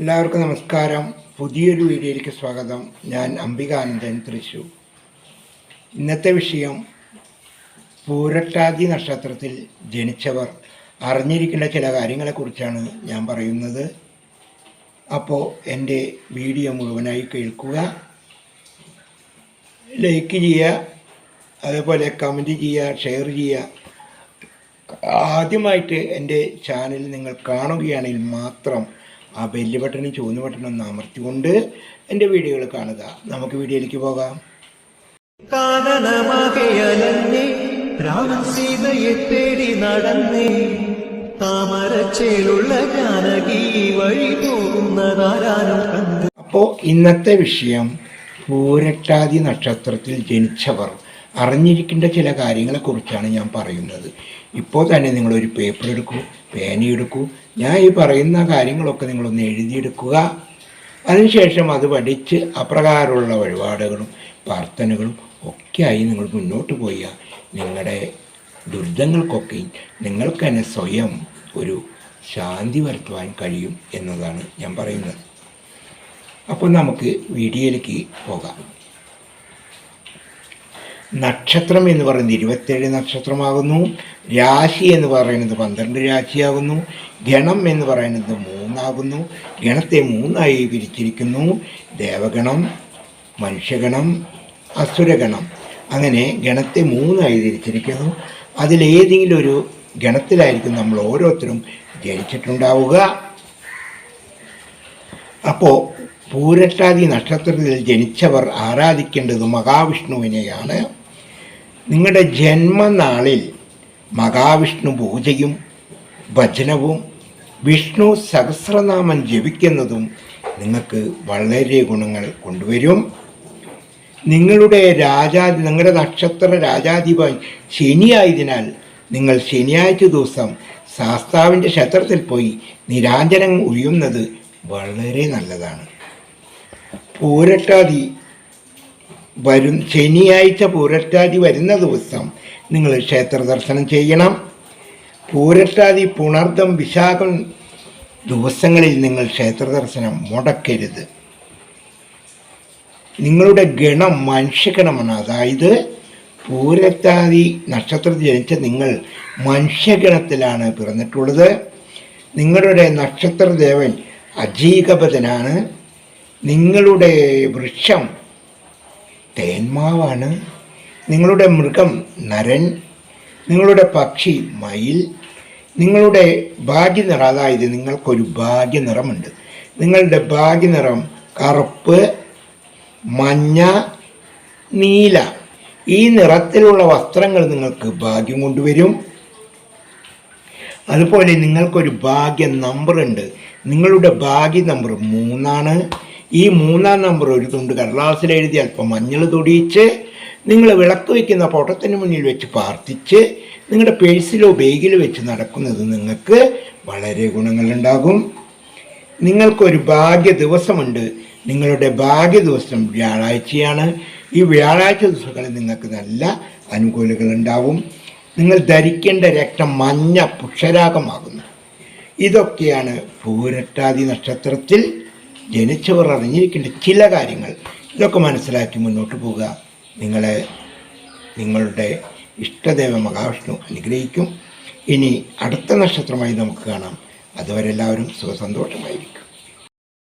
എല്ലാവർക്കും നമസ്കാരം. പുതിയൊരു വീഡിയോയിലേക്ക് സ്വാഗതം. ഞാൻ അംബികാനന്ദൻ തൃശൂർ. ഇന്നത്തെ വിഷയം പൂരട്ടാതി നക്ഷത്രത്തിൽ ജനിച്ചവർ അറിഞ്ഞിരിക്കേണ്ട ചില കാര്യങ്ങളെക്കുറിച്ചാണ് ഞാൻ പറയുന്നത്. അപ്പോൾ എന്റെ വീഡിയോ മുഴുവനായി കേൾക്കുക. ലൈക്ക് ചെയ്യുക അതേപോലെ കമന്റ് ചെയ്യുക ഷെയർ ചെയ്യുക. ആദ്യമായിട്ട് എന്റെ ചാനൽ നിങ്ങൾ കാണുകയാണെങ്കിൽ മാത്രം ആ ബെല്ല് ബട്ടണും ചുവന്ന ബട്ടണും ഒന്ന് അമർത്തിക്കൊണ്ട് എന്റെ വീഡിയോകൾ കാണുക. നമുക്ക് വീഡിയോയിലേക്ക് പോകാം. രാമൻ സീതയെ തേടി നടന്നേ താമരച്ചേലുള്ള ജാനകി വഴി പോകുന്നതാരാനും കണ്ടു. അപ്പോൾ ഇന്നത്തെ വിഷയം പൂരട്ടാതി നക്ഷത്രത്തിൽ ജനിച്ചവർ. അറിഞ്ഞിരിക്കേണ്ട ചില കാര്യങ്ങളെക്കുറിച്ചാണ് ഞാൻ പറയുന്നത്. ഇപ്പോൾ തന്നെ നിങ്ങളൊരു പേപ്പർ എടുക്കൂ പേനയെടുക്കൂ ഞാൻ ഈ പറയുന്ന കാര്യങ്ങളൊക്കെ നിങ്ങളൊന്ന് എഴുതിയെടുക്കുക. അതിനുശേഷം അത് പഠിച്ച് അപ്രകാരമുള്ള വഴിപാടുകളും പ്രാർത്ഥനകളും ഒക്കെയായി നിങ്ങൾ മുന്നോട്ട് പോയാൽ നിങ്ങളുടെ ദുരിതങ്ങൾക്കൊക്കെ നിങ്ങൾക്ക് തന്നെ സ്വയം ഒരു ശാന്തി വരുത്തുവാൻ കഴിയും എന്നതാണ് ഞാൻ പറയുന്നത്. അപ്പോൾ നമുക്ക് വീഡിയോയിലേക്ക് പോകാം. നക്ഷത്രം എന്ന് പറയുന്നത് ഇരുപത്തേഴ് നക്ഷത്രമാകുന്നു. രാശി എന്ന് പറയുന്നത് പന്ത്രണ്ട് രാശിയാകുന്നു. ഗണം എന്ന് പറയുന്നത് മൂന്നാകുന്നു. ഗണത്തെ മൂന്നായി പിരിച്ചിരിക്കുന്നു ദേവഗണം മനുഷ്യഗണം അസുരഗണം. അങ്ങനെ ഗണത്തെ മൂന്നായി തിരിച്ചിരിക്കുന്നു അതിലേതെങ്കിലും ഒരു ഗണത്തിലായിരിക്കും നമ്മൾ ഓരോരുത്തരും ജനിച്ചിട്ടുണ്ടാവുക. അപ്പോൾ പൂരട്ടാതി നക്ഷത്രത്തിൽ ജനിച്ചവർ ആരാധിക്കേണ്ടത് മഹാവിഷ്ണുവിനെയാണ്. നിങ്ങളുടെ ജന്മനാളിൽ മഹാവിഷ്ണു പൂജയും ഭജനവും വിഷ്ണു സഹസ്രനാമം ജപിക്കുന്നതും നിങ്ങൾക്ക് വളരെ ഗുണങ്ങൾ കൊണ്ടുവരും. നിങ്ങളുടെ രാജാതി നിങ്ങളുടെ നക്ഷത്ര രാജാധിപതി ശനിയായതിനാൽ നിങ്ങൾ ശനിയാഴ്ച ദിവസം ശാസ്താവിന്റെ ക്ഷേത്രത്തിൽ പോയി നിരാഞ്ജനം ഒഴിയുന്നത് വളരെ നല്ലതാണ്. പൂരട്ടാതി വരും ശനിയാഴ്ച പൂരട്ടാതി വരുന്ന ദിവസം നിങ്ങൾ ക്ഷേത്ര ദർശനം ചെയ്യണം. പൂരട്ടാതി പുണർദം വിശാഖം ദിവസങ്ങളിൽ നിങ്ങൾ ക്ഷേത്ര ദർശനം മുടക്കരുത്. നിങ്ങളുടെ ഗണം മനുഷ്യഗണമാണ്. അതായത് പൂരത്താതി നക്ഷത്രത്തിൽ ജനിച്ച നിങ്ങൾ മനുഷ്യഗണത്തിലാണ് പിറന്നിട്ടുള്ളത്. നിങ്ങളുടെ നക്ഷത്രദേവൻ അജീകപതനാണ് നിങ്ങളുടെ വൃക്ഷം തേന്മാവാണ്. നിങ്ങളുടെ മൃഗം നരൻ നിങ്ങളുടെ പക്ഷി മയിൽ നിങ്ങളുടെ ഭാഗ്യനിറ അതായത് നിങ്ങൾക്കൊരു ഭാഗ്യനിറമുണ്ട്. നിങ്ങളുടെ ഭാഗ്യനിറം കറുപ്പ് മഞ്ഞ നീല. ഈ നിറത്തിലുള്ള വസ്ത്രങ്ങൾ നിങ്ങൾക്ക് ഭാഗ്യം കൊണ്ടുവരും. അതുപോലെ നിങ്ങൾക്കൊരു ഭാഗ്യ നമ്പറുണ്ട്. നിങ്ങളുടെ ഭാഗ്യ നമ്പർ മൂന്നാണ്. ഈ മൂന്നാം നമ്പർ ഒരു തുണ്ട് കടലാസിൽ എഴുതി അല്പം മഞ്ഞൾ തൊടിയിച്ച് നിങ്ങൾ വിളക്ക് വയ്ക്കുന്ന ഫോട്ടത്തിന് മുന്നിൽ വെച്ച് പ്രാർത്ഥിച്ച് നിങ്ങളുടെ പേഴ്സിലോ ബേഗിലോ വെച്ച് നടക്കുന്നത് നിങ്ങൾക്ക് വളരെ ഗുണങ്ങളുണ്ടാകും. നിങ്ങൾക്കൊരു ഭാഗ്യ ദിവസമുണ്ട്. നിങ്ങളുടെ ഭാഗ്യ ദിവസം വ്യാഴാഴ്ചയാണ്. ഈ വ്യാഴാഴ്ച ദിവസങ്ങളിൽ നിങ്ങൾക്ക് നല്ല അനുകൂലങ്ങൾ ഉണ്ടാവും നിങ്ങൾ ധരിക്കേണ്ട രക്തം മഞ്ഞ പുക്ഷരാഗമാകുന്നു ഇതൊക്കെയാണ് പൂരട്ടാതി നക്ഷത്രത്തിൽ ജനിച്ചവർ അറിഞ്ഞിരിക്കേണ്ട ചില കാര്യങ്ങൾ ഇതൊക്കെ മനസ്സിലാക്കി മുന്നോട്ട് പോവുക. നിങ്ങളെ നിങ്ങളുടെ ഇഷ്ടദേവ മഹാവിഷ്ണു അനുഗ്രഹിക്കും. ഇനി അടുത്ത നക്ഷത്രമായി നമുക്ക് കാണാം. അതുവരെ എല്ലാവരും സുഖസന്തോഷമായിരിക്കും.